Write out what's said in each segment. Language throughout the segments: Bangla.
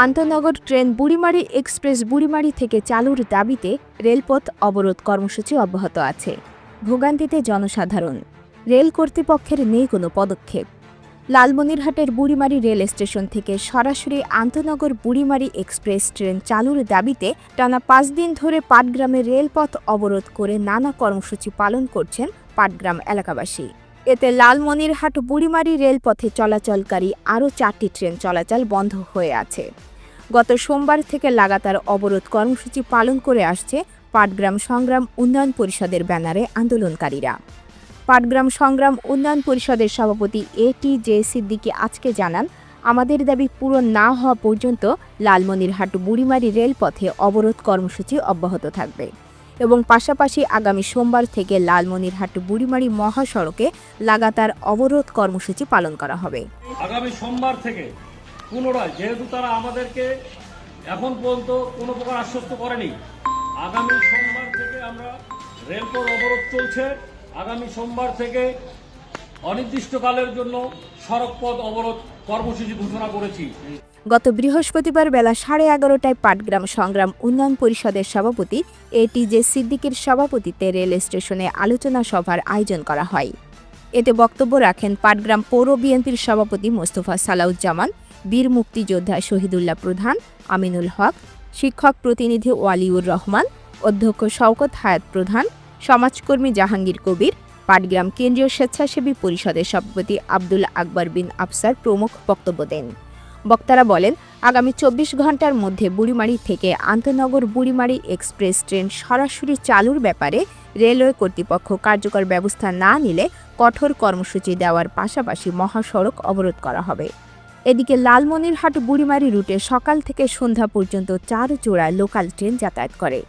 আন্তনগর ট্রেন বুড়িমারি এক্সপ্রেস বুড়িমারি থেকে চালুর দাবিতে রেলপথ অবরোধ কর্মসূচি অব্যাহত আছে। ভোগান্তিতে জনসাধারণ। রেল কর্তৃপক্ষের নেই কোনো পদক্ষেপ। লালমনিরহাটের বুড়িমারি রেল স্টেশন থেকে সরাসরি আন্তনগর বুড়িমারি এক্সপ্রেস ট্রেন চালুর দাবিতে টানা পাঁচ দিন ধরে পাটগ্রামে রেলপথ অবরোধ করে নানা কর্মসূচি পালন করছেন পাটগ্রাম এলাকাবাসী। এতে লালমনিরহাট বুড়িমারি রেলপথে চলাচলকারী আরও চারটি ট্রেন চলাচল বন্ধ হয়ে আছে। গত সোমবার থেকে লাগাতার অবরোধ কর্মসূচি পালন করে আসছে পাটগ্রাম সংগ্রাম উন্নয়ন পরিষদের ব্যানারে আন্দোলনকারীরা। পাটগ্রাম সংগ্রাম উন্নয়ন পরিষদের সভাপতি এ টি জে সিদ্দিকি আজকে জানান, আমাদের দাবি পূরণ না হওয়া পর্যন্ত লালমনিরহাট বুড়িমারি রেলপথে অবরোধ কর্মসূচি অব্যাহত থাকবে। এবং পাশাপাশি আগামী সোমবার থেকে লালমনিরহাট বুড়িমারি মহাসড়কে লাগাতার অবরোধ কর্মসূচি পালন করা হবে। আগামী সোমবার থেকে পুনরায়, যেহেতু তারা আমাদেরকে এখন পর্যন্ত কোনো প্রকার আশ্বস্ত করেনি, আগামী সোমবার থেকে আমরা রেলপথ অবরোধ চলছে। আগামী সোমবার থেকে অনির্দিষ্টকালের জন্য সড়কপথ অবরোধ কর্মসূচি ঘোষণা করেছি। গত বৃহস্পতিবার বেলা সাড়ে এগারোটায় পাটগ্রাম সংগ্রাম উন্নয়ন পরিষদের সভাপতি এ টি জে সিদ্দিকের সভাপতিত্বে রেল স্টেশনে আলোচনা সভার আয়োজন করা হয়। এতে বক্তব্য রাখেন পাটগ্রাম পৌর বিএনপির সভাপতি মোস্তফা সালাউজ্জামান, বীর মুক্তিযোদ্ধা শহীদুল্লাহ প্রধান আমিনুল হক, শিক্ষক প্রতিনিধি ওয়ালিউর রহমান, অধ্যক্ষ শওকত হায়াত প্রধান, সমাজকর্মী জাহাঙ্গীর কবির, পাটগ্রাম কেন্দ্রীয় স্বেচ্ছাসেবী পরিষদের সভাপতি আব্দুল আকবর বিন আফসার প্রমুখ বক্তব্য দেন। বক্তারা বলেন, আগামী চব্বিশ ঘণ্টার মধ্যে বুড়িমারি থেকে আন্তনগর বুড়িমারি এক্সপ্রেস ট্রেন সরাসরি চালুর ব্যাপারে রেলওয়ে কর্তৃপক্ষ কার্যকর ব্যবস্থা না নিলে কঠোর কর্মসূচি দেওয়ার পাশাপাশি মহাসড়ক অবরোধ করা হবে। এদিকে লালমনিরহাট বুড়িমারি রুটে সকাল থেকে সন্ধ্যা পর্যন্ত চার জোড়া লোকাল ট্রেন যাতায়াত করে।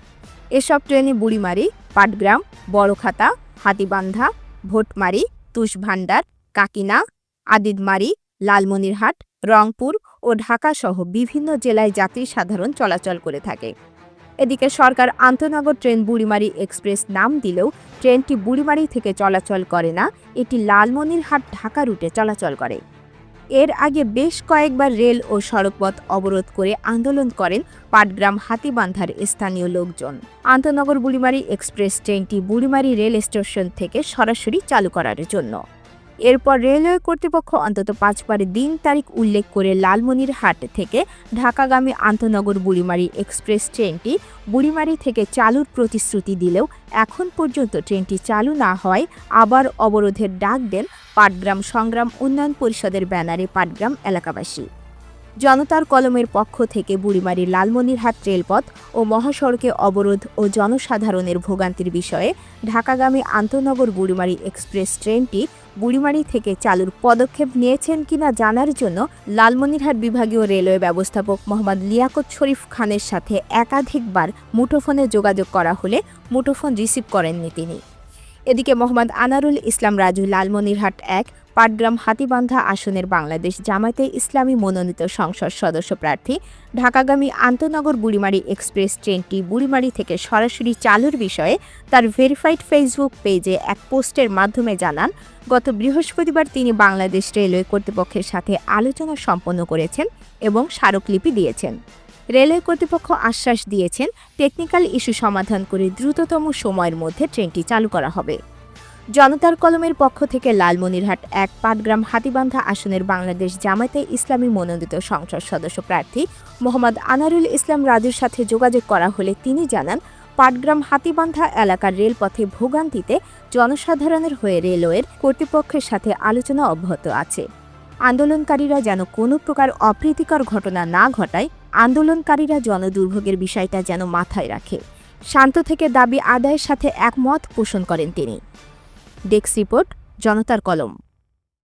এসব ট্রেনে বুড়িমারি, পাটগ্রাম, বড়খাতা, হাতিবান্ধা, ভোটমারি, তুষভান্ডার, কাকিনা আদিদমারি লালমনিরহাট, রংপুর ও ঢাকাসহ বিভিন্ন জেলায় যাত্রী সাধারণ চলাচল করে থাকে। এদিকে সরকার আন্তনগর ট্রেন বুড়িমারি এক্সপ্রেস নাম দিলেও ট্রেনটি বুড়িমারি থেকে চলাচল করে না, এটি লালমনিরহাট ঢাকা রুটে চলাচল করে। এর আগে বেশ কয়েকবার রেল ও সড়কপথ অবরোধ করে আন্দোলন করেন পাটগ্রাম হাতিবান্ধার স্থানীয় লোকজন। আন্তনগর বুড়িমারি এক্সপ্রেস ট্রেনটি বুড়িমারি রেল স্টেশন থেকে সরাসরি চালু করার জন্য। এরপর রেলওয়ে কর্তৃপক্ষ অন্তত পাঁচবার দিন তারিখ উল্লেখ করে লালমনিরহাট থেকে ঢাকাগামী আন্তনগর বুড়িমারি এক্সপ্রেস ট্রেনটি বুড়িমারি থেকে চালুর প্রতিশ্রুতি দিলেও এখন পর্যন্ত ট্রেনটি চালু না হয় আবার অবরোধের ডাক দেন পাটগ্রাম সংগ্রাম উন্নয়ন পরিষদের ব্যানারে পাটগ্রাম এলাকাবাসী। জনতার কলমের পক্ষ থেকে বুড়িমারি লালমনিরহাট রেলপথ ও মহাসড়কে অবরোধ ও জনসাধারণের ভোগান্তির বিষয়ে ঢাকাগামী আন্তনগর বুড়িমারি এক্সপ্রেস ট্রেনটি বুড়িমারি থেকে চালুর পদক্ষেপ নিয়েছেন কিনা জানার জন্য লালমনিরহাট বিভাগীয় রেলওয়ে ব্যবস্থাপক মোহাম্মদ লিয়াকত শরীফ খানের সাথে একাধিকবার মুঠোফোনে যোগাযোগ করা হলে মুঠোফোন রিসিভ করেননি তিনি। এদিকে মোহাম্মদ আনারুল ইসলাম রাজু লালমনিরহাট এক পাটগ্রাম হাতিবান্ধা আসনের বাংলাদেশ জামায়াতে ইসলামী মনোনীত সংসদ সদস্য প্রার্থী, ঢাকাগামী আন্তনগর বুড়িমারি এক্সপ্রেস ট্রেনটি বুড়িমারি থেকে সরাসরি চালুর বিষয়ে তার ভেরিফাইড ফেসবুক পেজে এক পোস্টের মাধ্যমে জানান, গত বৃহস্পতিবার তিনি বাংলাদেশ রেলওয়ে কর্তৃপক্ষের সাথে আলোচনা সম্পন্ন করেছেন এবং স্মারকলিপি দিয়েছেন। রেলওয়ে কর্তৃপক্ষ আশ্বাস দিয়েছেন, টেকনিক্যাল ইস্যু সমাধান করে দ্রুততম সময়ের মধ্যে ট্রেনটি চালু করা হবে। জনতার কলমের পক্ষ থেকে লালমনিরহাট এক পাটগ্রাম হাতিবান্ধা আসনের বাংলাদেশ জামায়াতে ইসলামী মনোনীত সংসদ সদস্য প্রার্থী মোহাম্মদ আনারুল ইসলাম রাজুর সাথে যোগাযোগ করা হলে তিনি জানান, পাটগ্রাম হাতিবান্ধা এলাকার রেলপথে ভোগান্তিতে জনসাধারণের হয়ে রেলওয়ের কর্তৃপক্ষের সাথে আলোচনা অব্যাহত আছে। আন্দোলনকারীরা যেন কোনো প্রকার অপ্রীতিকর ঘটনা না ঘটায়, আন্দোলনকারীরা জনদুর্ভোগের বিষয়টা যেন মাথায় রাখে। শান্ত থেকে দাবি আদায়ের সাথে একমত পোষণ করেন তিনি। ডেস্ক রিপোর্ট জনতার কলম।